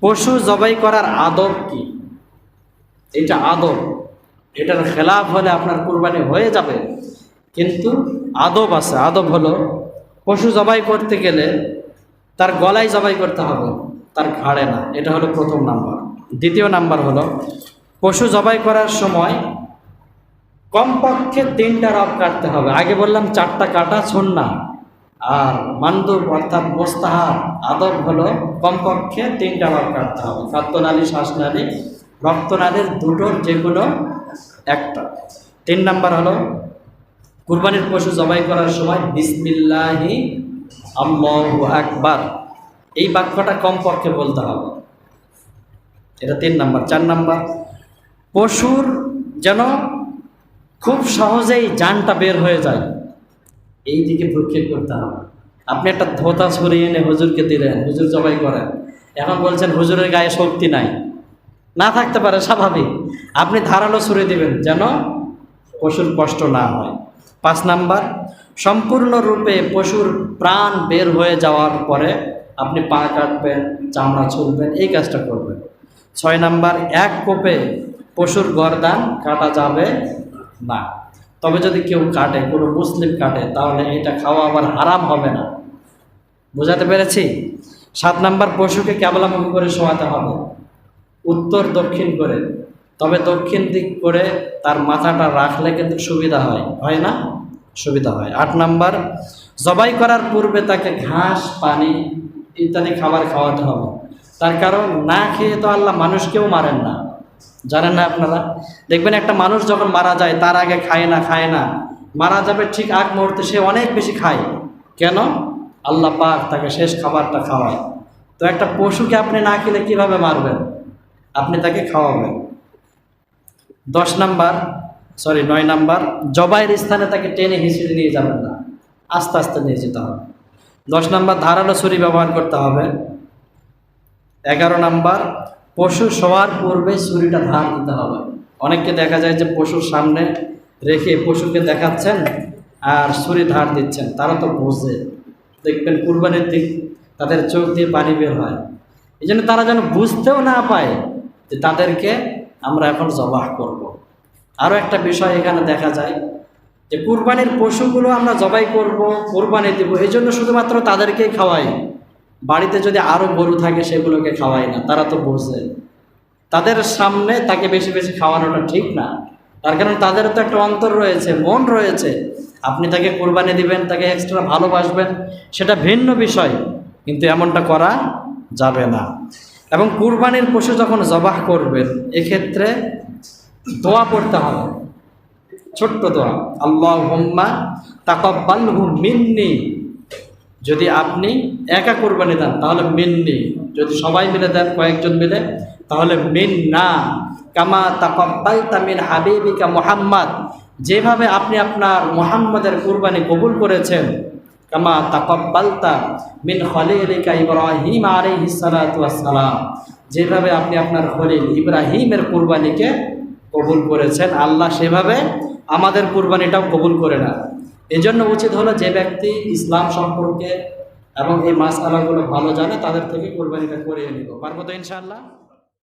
পশু জবাই করার আদব কি? এটা আদব। এটার খেলাফ হলে আপনার কুরবানি হয়ে যাবে। কিন্তু আদব আছে। আদব হলো পশু জবাই করতে গেলে তার গলায় জবাই করতে হবে, তার ঘাড়ে না। এটা হলো প্রথম নাম্বার। দ্বিতীয় নাম্বার হলো পশু জবাই করার সময় কমপক্ষে তিনটা রব কাটতে হবে। আগে বললাম চারটা কাটা না আর মান্দুব অর্থাৎ মোস্তাহাব, আদব হলো কমপক্ষে তিনটা কাটতে হবে। খাদ্যনালী শ্বাসনালী, রক্তনালীর দুটোর যে কোনো একটা। তিন নাম্বার হলো, কুরবানির পশু জবাই করার সময় বিসমিল্লাহি, আল্লাহু আকবার। এই বাক্যটা কমপক্ষে বলতে হবে। এটা তিন নাম্বার। চার নাম্বার, পশুর যেন খুব সহজেই জানটা বের হয়ে যায়। এই দিকে ভ্রুক্ষেপ করতে হবে। আপনি একটা ধোতা ছড়িয়ে এনে হুজুরকে দিলেন, হুজুর জবাই করেন। এখন বলছেন, হুজুরের গায়ে শক্তি নাই। না থাকতে পারে, স্বাভাবিক। আপনি ধারালো ছুরি দিবেন যেন পশুর কষ্ট না হয়। পাঁচ নাম্বার, সম্পূর্ণরূপে পশুর প্রাণ বের হয়ে যাওয়ার পরে আপনি পা কাটবেন, চামড়া ছুলবেন এই কাজটা করবেন। ছয় নাম্বার, এক কোপে পশুর গরদান কাটা যাবে না। তবে যদি কেউ কাটে, কোনো মুসলিম কাটে, তাহলে এটা খাওয়া আবার হারাম হবে না। বোঝাতে পেরেছি? সাত নাম্বার পশুকে ক্যাবলামুখী করে শোয়াতে হবে। উত্তর দক্ষিণ করে। তবে দক্ষিণ দিক করে তার মাথাটা রাখলে কিন্তু সুবিধা হয়। হয় না? সুবিধা হয়। আট নাম্বার, জবাই করার পূর্বে তাকে ঘাস, পানি ইত্যাদি খাবার খাওয়াতে হবে। তার কারণ, না খেয়ে তো আল্লাহ মানুষকেও মারেন না। জানেন না আপনারা? দেখবেন একটা মানুষ যখন মারা যায়, তার আগে খায় না খায় না। মারা যাবে ঠিক আগ মুহূর্তে সে অনেক বেশি খায়। কেন? আল্লাহ পাক তাকে শেষ খাবারটা খাওয়ায়। তো একটা পশুকে আপনি না খেলে কীভাবে মারবেন? আপনি তাকে খাওয়াবেন। দশ নাম্বার সরি নয় নাম্বার, জবাইয়ের স্থানে তাকে টেনে হিঁচড়ে নিয়ে যাবেন না। আস্তে আস্তে নিয়ে যেতে হবে। দশ নাম্বার, ধারালো ছুরি ব্যবহার করতে হবে। এগারো নাম্বার পশু শোয়ার পূর্বে ছুরিটা ধার দিতে হবে। অনেককে দেখা যায় যে পশুর সামনে রেখে পশুকে দেখাচ্ছেন আর ছুরি ধার দিচ্ছেন। তারা তো বোঝে। দেখবেন কুরবানির দিক তাদের চোখ দিয়ে পানি বের হয়। এই জন্য তারা যেন বুঝতেও না পায় যে তাদেরকে আমরা এখন জবাহ করব। আরও একটা বিষয় এখানে দেখা যায় যে কুরবানির পশুগুলো আমরা জবাই করব, কোরবানি দেবো এই জন্য শুধুমাত্র তাদেরকেই খাওয়াই। বাড়িতে যদি আরও গরু থাকে সেগুলোকে খাওয়াই না, তারা তো বোঝে। তাদের সামনে তাকে বেশি বেশি খাওয়ানোটা ঠিক না। তার কারণ তাদের তো একটা অন্তর রয়েছে, মন রয়েছে। আপনি তাকে কোরবানি দিবেন, তাকে এক্সট্রা ভালোবাসবেন, সেটা ভিন্ন বিষয়, কিন্তু এমনটা করা যাবে না। এবং কুরবানির পশু যখন জবাহ করবেন, এক্ষেত্রে দোয়া পড়তে হবে। ছোট্ট দোয়া আল্লাহ হুম্মা তাকব্বাল মিন্নি যদি আপনি একা কোরবানি দেন, তাহলে মিন্নি যদি সবাই মিলে দেন, কয়েকজন মিলে, তাহলে মিন না। কামা তাকব্বাল তামিন হাবিবিকা মোহাম্মদ। যেভাবে আপনি আপনার মোহাম্মদের কুরবানি কবুল করেছেন, কামা তাকব্বালতা মিন হলে খলিলিকা ইব্রাহিম আলাইহিস সালাতু ওয়াস সালাম যেভাবে আপনি আপনার খলিল ইব্রাহিমের কুরবানিকে কবুল করেছেন, আল্লাহ সেভাবে আমাদের কুরবানিটাও কবুল করে না এই জন্য উচিত হলো যে ব্যক্তি ইসলাম সম্পর্কে এবং এই মাস আলাগুলো ভালো জানে, তাদের থেকে কোরবানিটা করিয়ে নিব পারব তো ইনশাআল্লাহ?